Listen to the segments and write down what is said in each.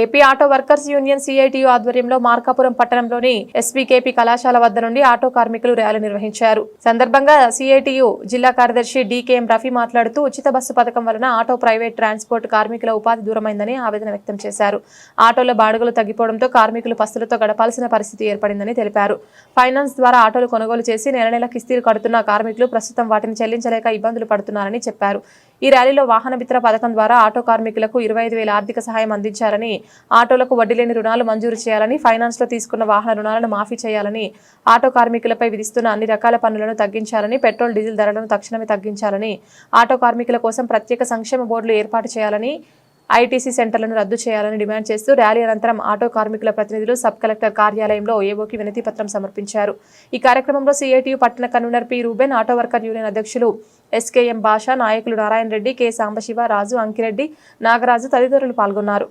AP auto workers union CITU ఆధ్వర్యంలో మార్కాపురం పట్టణంలోని ఎస్పీకేపీ కళాశాల వద్ద నుండి ఆటో కార్మికులు ర్యాలీ నిర్వహించారు. సందర్భంగా సిఐటియు జిల్లా కార్యదర్శి డికేఎం రఫీ మాట్లాడుతూ ఉచిత బస్సు పథకం వలన ఆటో ప్రైవేట్ ట్రాన్స్పోర్ట్ కార్మికుల ఉపాధి దూరమైందని ఆవేదన వ్యక్తం చేశారు. ఆటోల బాడుగలు తగ్గిపోవడంతో కార్మికులు పస్తులతో గడపాల్సిన పరిస్థితి ఏర్పడిందని తెలిపారు. ఫైనాన్స్ ద్వారా ఆటోలు కొనుగోలు చేసి నెల నెల కిస్తీలు కడుతున్న కార్మికులు ప్రస్తుతం వాటిని చెల్లించలేక ఇబ్బందులు పడుతున్నారని చెప్పారు. ఈ ర్యాలీలో వాహన మిత్ర పథకం ద్వారా ఆటో కార్మికులకు ఇరవై ఐదు వేల ఆర్థిక సహాయం అందించాలని ఆటోలకు వడ్డీ లేని రుణాలు మంజూరు చేయాలని ఫైనాన్స్లో తీసుకున్న వాహన రుణాలను మాఫీ చేయాలని ఆటో కార్మికులపై విధిస్తున్న అన్ని రకాల పన్నులను తగ్గించాలని పెట్రోల్ డీజిల్ ధరలను తక్షణమే తగ్గించాలని ఆటో కార్మికుల కోసం ప్రత్యేక సంక్షేమ బోర్డులు ఏర్పాటు చేయాలని ఐటీసీ సెంటర్లను రద్దు చేయాలని డిమాండ్ చేస్తూ ర్యాలీ అనంతరం ఆటో కార్మికుల ప్రతినిధులు సబ్ కలెక్టర్ కార్యాలయంలో ఏవోకి వినతి పత్రం సమర్పించారు. ఈ కార్యక్రమంలో సిఐటియు పట్టణ convener P Ruben auto worker union అధ్యక్షులు ఎస్కేఎం భాష నాయకులు నారాయణ రెడ్డి కె సాంబశివ రాజు అంకిరెడ్డి నాగరాజు తదితరులు పాల్గొన్నారు.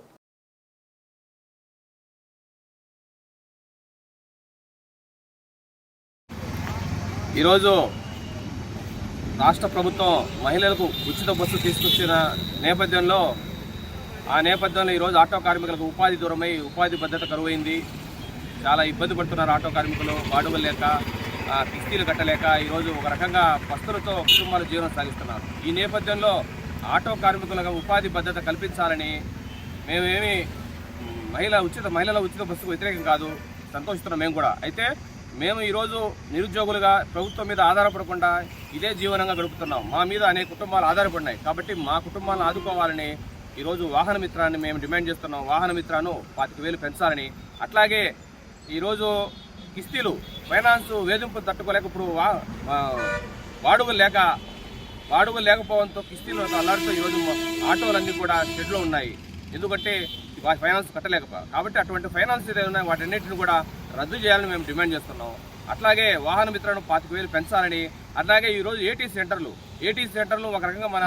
ఈరోజు రాష్ట్ర ప్రభుత్వం మహిళలకు ఉచిత బస్సు తీసుకొచ్చిన నేపథ్యంలో ఆ నేపథ్యంలో ఈరోజు ఆటో కార్మికులకు ఉపాధి దూరమై ఉపాధి భద్రత కరువైంది. చాలా ఇబ్బంది పడుతున్నారు ఆటో కార్మికులు. బాడుగలు లేక కిస్తీలు కట్టలేక ఈరోజు ఒక రకంగా పస్తులతో కుటుంబాలు జీవనం సాగిస్తున్నారు. ఈ నేపథ్యంలో ఆటో కార్మికులకు ఉపాధి భద్రత కల్పించాలని మేమేమి మహిళ ఉచిత మహిళల ఉచిత బస్సుకు వ్యతిరేకం కాదు సంతోషిస్తున్నాం మేము కూడా. అయితే మేము ఈరోజు నిరుద్యోగులుగా ప్రభుత్వం మీద ఆధారపడకుండా ఇదే జీవనంగా గడుపుతున్నాం. మా మీద అనేక కుటుంబాలు ఆధారపడినాయి. కాబట్టి మా కుటుంబాలను ఆదుకోవాలని ఈరోజు వాహన మిత్రాన్ని మేము డిమాండ్ చేస్తున్నాం. వాహన మిత్రాను పాతిక వేలు పెంచాలని. అట్లాగే ఈరోజు కిస్తీలు ఫైనాన్స్ వేధింపు తట్టుకోలేక ఇప్పుడు వాడుకలు లేక వాడుకలు లేకపోవడంతో కిస్తీలు అల్లాడితో ఈరోజు ఆటోలన్నీ కూడా షెడ్లో ఉన్నాయి. ఎందుకంటే ఫైనాన్స్ కట్టలేక కాబట్టి అటువంటి ఫైనాన్స్ ఏదైనా ఉన్నాయి వాటన్నిటిని కూడా రద్దు చేయాలని మేము డిమాండ్ చేస్తున్నాం. అట్లాగే వాహన మిత్రను పాతిక వేలు పెంచాలని అలాగే ఈరోజు ఏటీ సెంటర్లు ఏటీ సెంటర్లు ఒక రకంగా మన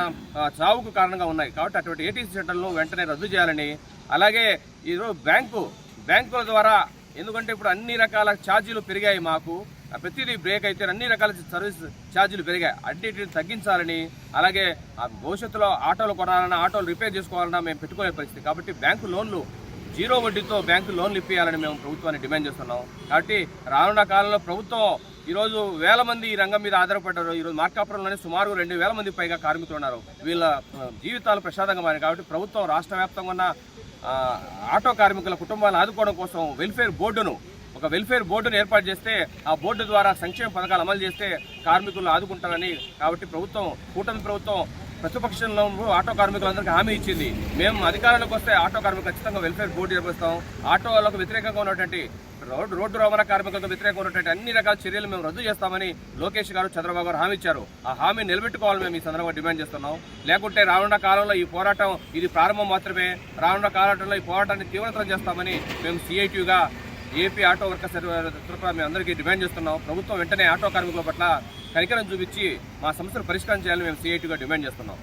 చావుకు కారణంగా ఉన్నాయి. కాబట్టి అటువంటి ఏటీ సెంటర్లను వెంటనే రద్దు చేయాలని అలాగే ఈరోజు బ్యాంకు బ్యాంకుల ద్వారా ఎందుకంటే ఇప్పుడు అన్ని రకాల ఛార్జీలు పెరిగాయి మాకు. ప్రతిదీ బ్రేక్ అయితే అన్ని రకాల సర్వీస్ ఛార్జీలు పెరిగాయి. అన్నిటిని తగ్గించాలని అలాగే ఆ భవిష్యత్తులో ఆటోలు కొనాలన్నా ఆటోలు రిపేర్ చేసుకోవాలన్నా మేము పెట్టుకునే పరిస్థితి. కాబట్టి బ్యాంకు లోన్లు జీరో వడ్డీతో బ్యాంకు లోన్లు ఇప్పించాలని మేము ప్రభుత్వాన్ని డిమాండ్ చేస్తున్నాం. కాబట్టి రానున్న కాలంలో ప్రభుత్వం ఈరోజు వేల మంది ఈ రంగం మీద ఆధారపడ్డారు. ఈరోజు మార్కాపురంలోనే సుమారు రెండు వేల మంది పైగా కార్మికులు ఉన్నారు. వీళ్ళ జీవితాలు ప్రశాంతంగా మారాయి కాబట్టి ప్రభుత్వం రాష్ట్ర వ్యాప్తంగా ఉన్న ఆటో కార్మికుల కుటుంబాలను ఆదుకోవడం కోసం వెల్ఫేర్ బోర్డును ఒక వెల్ఫేర్ బోర్డును ఏర్పాటు చేస్తే ఆ బోర్డు ద్వారా సంక్షేమ పథకాలు అమలు చేస్తే కార్మికులను ఆదుకుంటారని కాబట్టి ప్రభుత్వం కూటమి ప్రభుత్వం ప్రతిపక్షంలో ఆటో కార్మికులందరికీ హామీ ఇచ్చింది. మేము అధికారంలోకి వస్తే ఆటో కార్మికులు ఖచ్చితంగా వెల్ఫేర్ బోర్డు నిర్వహిస్తాం. ఆటోలకు వ్యతిరేకంగా ఉన్నటువంటి రోడ్డు రోడ్డు రవాణా కార్మికులకు వ్యతిరేకంగా ఉన్నటువంటి అన్ని రకాల చర్యలు మేము రద్దు చేస్తామని లోకేష్ గారు చంద్రబాబు గారు హామీ ఇచ్చారు. ఆ హామీ నిలబెట్టుకోవాలని మేము ఈ సందర్భంగా డిమాండ్ చేస్తున్నాం. లేకుంటే రానున్న కాలంలో ఈ పోరాటం ఇది ప్రారంభం మాత్రమే. రానున్న కాలంలో ఈ పోరాటాన్ని తీవ్రతరం చేస్తామని మేము సిఐటిగా ఏపీ ఆటో వర్కర్స్ తరఫున మేము అందరికీ డిమాండ్ చేస్తున్నాం. ప్రభుత్వం వెంటనే ఆటో కార్మికుల పట్ల కనికరం చూపించి మా సమస్యను పరిష్కారం చేయాలని మేము సిఐటిగా డిమాండ్ చేస్తున్నాం.